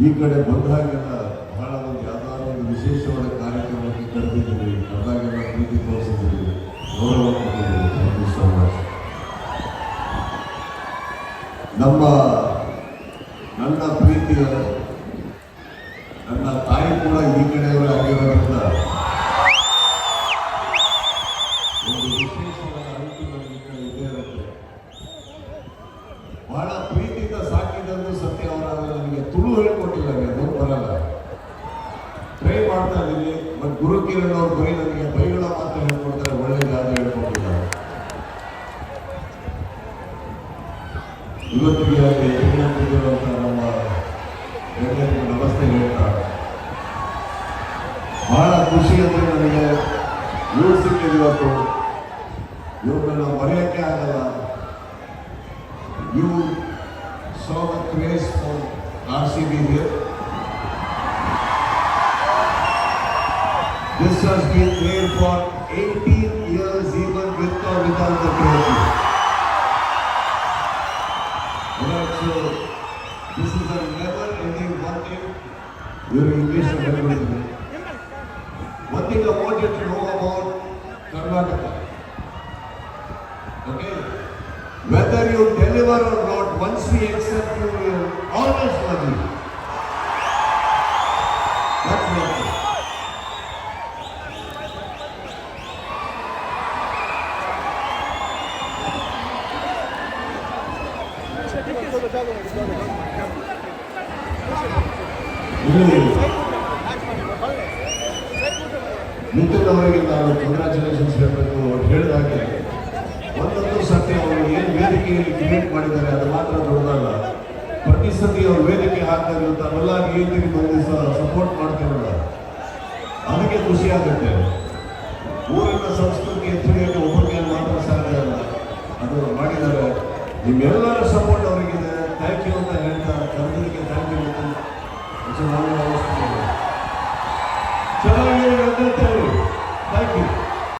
ಈ ಕಡೆ ಬಂದಾಗೆಲ್ಲ ಬಹಳ ಒಂದು ಯಾವ್ದಾದ್ರು ಒಂದು ವಿಶೇಷವಾದ ಕಾರ್ಯಕ್ರಮಕ್ಕೆ ಕರೆದಿದ್ದೀವಿ ಬಂದಾಗೆಲ್ಲ ಪ್ರೀತಿ ತೋರಿಸಿದ್ದೀವಿ ಗೌರವ ಕೊಟ್ಟಿದ್ದೀವಿ ಥ್ಯಾಂಕ್ ಯು ಸೋ ಮಚ್ ನಮ್ಮ ನನ್ನ ಪ್ರೀತಿಯ ನನ್ನ ತಾಯಿ ಕೂಡ ಈ ಕಡೆಯವರೇ ಆಗಿರೋದ್ರಿಂದ ವಿಶೇಷವಾದ ಬಹಳ ಪ್ರೀತಿಯಿಂದ ಸಾಕಿದಂದು ಸತ್ಯ ಅವರ ನನಗೆ ತುಳು ಅದು ಬರಲ್ಲ. ಟ್ರೈ ಮಾಡ್ತಾ ಇದ್ದೀನಿ ಬಟ್ ಗುರು ಕಿರಣ್ ಅವ್ರು ಬರೀ ನನಗೆ ಬೈಗಳ ಮಾತ್ರ ಹೇಳ್ಕೊಡ್ತಾರೆ, ಒಳ್ಳೆ ಯಾವುದು ಹೇಳ್ಕೊಟ್ಟಿಲ್ಲ ಇವತ್ತಿಗೆ ಅಂತ ನಮ್ಮ ಎಲ್ಲರಿಗೂ ನಮಸ್ತೆ ಹೇಳ್ತಾ, ಬಹಳ ಖುಷಿ ಅಂದ್ರೆ ನನಗೆ ಇವ್ರು ಸಿಕ್ಕಿದ್ರು ಇವತ್ತು. ಇವ್ರನ್ನ ಮರೆಯೋಕ್ಕೆ ಆಗಲ್ಲ. You saw the craze for RCB here. This has been there for 18 years even with or without the trophy. Alright, so this is a never ending one thing. Your English is good. One thing I want you to know about Karnataka. Okay? Whether you deliver or not, once we accept you, always love you. That's. ಇಲ್ಲಿ ನಿತಿನ್ ನಾನು congratulations ಹೇಳಬೇಕು ಅವ್ರು ಹೇಳಿದ ಹಾಗೆ ಒಂದೊಂದು ಸತ್ಯ ಏನು ವೇದಿಕೆಯಲ್ಲಿ ಕ್ರಿಯೇಟ್ ಮಾಡಿದ್ದಾರೆ ಅದು ಮಾತ್ರ ದೊಡ್ಡದಲ್ಲ ಪ್ರತಿ ಅವ್ರ ವೇದಿಕೆ ಹಾಕ್ತಾ ಇರೋ ತಾವೆಲ್ಲ ಗೆಲ್ತೀವಿ ಬಂದು ಸಪೋರ್ಟ್ ಮಾಡ್ತೀವಲ್ಲ ಅದಕ್ಕೆ ಖುಷಿ ಆಗುತ್ತೆ. ಊರಿನ ಸಂಸ್ಕೃತಿ ಎತ್ತುಗೆಯನ್ನು ಒಬ್ಬರಿಗೆ ಮಾತ್ರ ಸಾಧ್ಯ ಅಲ್ಲ. ಅದು ಮಾಡಿದ್ದಾರೆ. ನಿಮ್ಮೆಲ್ಲರ ಸಪೋರ್ಟ್ ಅವರಿಗಿದೆ. ಥ್ಯಾಂಕ್ ಯು ಅಂತ ಹೇಳ್ತಾ ಕನ್ನಡಕ್ಕೆ ಥ್ಯಾಂಕ್ ಯು ಅಂತ ಚೆನ್ನಾಗಿ ಚೆನ್ನಾಗಿ